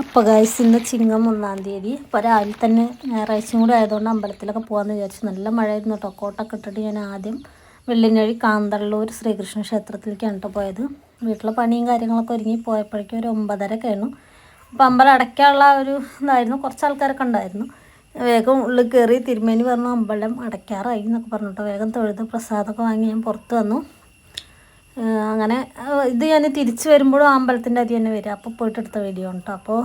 അപ്പോൾ ഗൈസ് ഇന്ന് ചിങ്ങം ഒന്നാം തീയതി. അപ്പോൾ രാവിലെ തന്നെ ഞായറാഴ്ചയും കൂടെ ആയതുകൊണ്ട് അമ്പലത്തിലൊക്കെ പോകാമെന്ന് വിചാരിച്ചു. നല്ല മഴയായിരുന്നു കേട്ടോ. കോട്ടൊക്കെ ഇട്ടിട്ട് ഞാൻ ആദ്യം വെള്ളിനഴി കാന്തള്ളൂർ ശ്രീകൃഷ്ണ ക്ഷേത്രത്തിലേക്കാണ് കേട്ടോ പോയത്. വീട്ടിലെ പണിയും കാര്യങ്ങളൊക്കെ ഒരുങ്ങി പോയപ്പോഴേക്കും ഒരു ഒമ്പതര കഴിഞ്ഞു അപ്പോൾ അമ്പലം അടയ്ക്കാനുള്ള ഒരു ഇതായിരുന്നു. കുറച്ച് ആൾക്കാരൊക്കെ ഉണ്ടായിരുന്നു. വേഗം ഉള്ളിൽ കയറി തിരുമേനി പറഞ്ഞു അമ്പലം അടയ്ക്കാറായി എന്നൊക്കെ പറഞ്ഞു കേട്ടോ. വേഗം തൊഴുത് പ്രസാദമൊക്കെ വാങ്ങി ഞാൻ പുറത്ത് വന്നു. അങ്ങനെ ഇത് ഞാൻ തിരിച്ച് വരുമ്പോഴും അമ്പലത്തിന്റെ അരി തന്നെ വരിക. അപ്പോൾ പോയിട്ട് എടുത്ത വീഡിയോ ആണ് കേട്ടോ അപ്പോൾ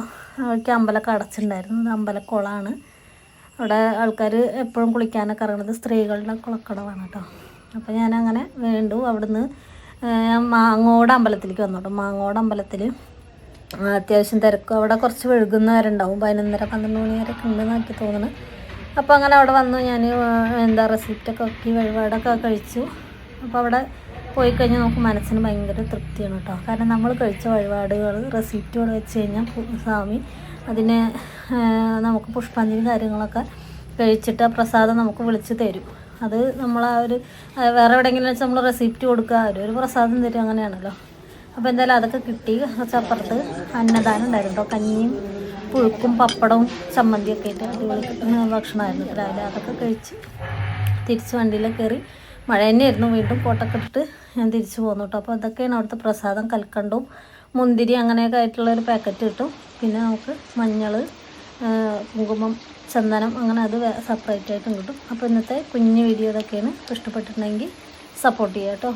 അവർക്ക് അമ്പലമൊക്കെ അടച്ചിട്ടുണ്ടായിരുന്നു. ഇത് അമ്പലക്കുളമാണ്. അവിടെ ആൾക്കാർ എപ്പോഴും കുളിക്കാനൊക്കെ ഇറങ്ങുന്നത് സ്ത്രീകളുടെ കുളക്കടവാണ് കേട്ടോ അപ്പോൾ ഞാനങ്ങനെ വീണ്ടും. അവിടുന്ന് മാങ്ങോട് അമ്പലത്തിലേക്ക് വന്നു കേട്ടോ മാങ്ങോട് അമ്പലത്തിൽ അത്യാവശ്യം തിരക്കും. അവിടെ കുറച്ച് വഴുകുന്നവരുണ്ടാവും പതിനൊന്നര പന്ത്രണ്ട് മണി വരെ ഉണ്ടെന്ന് എനിക്ക് തോന്നുന്നു അപ്പോൾ അങ്ങനെ അവിടെ വന്നു. ഞാൻ എന്താ റെസിപ്റ്റൊക്കെ ഒക്കെ വഴിപാടൊക്കെ കഴിച്ചു. അപ്പോൾ അവിടെ പോയി കഴിഞ്ഞാൽ നമുക്ക് മനസ്സിന് ഭയങ്കര തൃപ്തിയാണ് കേട്ടോ. കാരണം നമ്മൾ കഴിച്ച വഴിപാടുകൾ റെസിപ്റ്റുകൾ വെച്ച് കഴിഞ്ഞാൽ സ്വാമി അതിനെ നമുക്ക് പുഷ്പാഞ്ജലി കാര്യങ്ങളൊക്കെ കഴിച്ചിട്ട് പ്രസാദം നമുക്ക് വിളിച്ച് തരും. അത് നമ്മൾ ആ ഒരു വേറെ എവിടെയെങ്കിലും വെച്ച് നമ്മൾ റെസിപ്റ്റ് കൊടുക്കുക അവർ ഒരു പ്രസാദം തരും അങ്ങനെയാണല്ലോ. അപ്പോൾ എന്തായാലും അതൊക്കെ കിട്ടി. കുറച്ചപ്പുറത്ത് അന്നദാനം ഉണ്ടായിരുന്നു കേട്ടോ. കഞ്ഞിയും പുഴുക്കും പപ്പടവും ചമ്മന്തിയൊക്കെ ആയിട്ട് അടിപൊളി ഭക്ഷണമായിരുന്നു. രാവിലെ അതൊക്കെ കഴിച്ച് തിരിച്ച് വണ്ടിയിൽ കയറി മഴ തന്നെയായിരുന്നു. വീണ്ടും കോട്ടൊക്കെ ഇട്ടിട്ട് ഞാൻ തിരിച്ചു പോന്നു കേട്ടോ. അപ്പോൾ അതൊക്കെയാണ് അവിടുത്തെ പ്രസാദം. കൽക്കണ്ടും മുന്തിരി അങ്ങനെയൊക്കെ ആയിട്ടുള്ള ഒരു പാക്കറ്റ് കിട്ടും. പിന്നെ നമുക്ക് മഞ്ഞൾ കുങ്കുമം ചന്ദനം അങ്ങനെ അത് സെപ്പറേറ്റ് ആയിട്ടും കിട്ടും. അപ്പോൾ ഇന്നത്തെ കുഞ്ഞു വീഡിയോ ഇതൊക്കെയാണ്. ഇഷ്ടപ്പെട്ടിട്ടുണ്ടെങ്കിൽ സപ്പോർട്ട് ചെയ്യാം കേട്ടോ.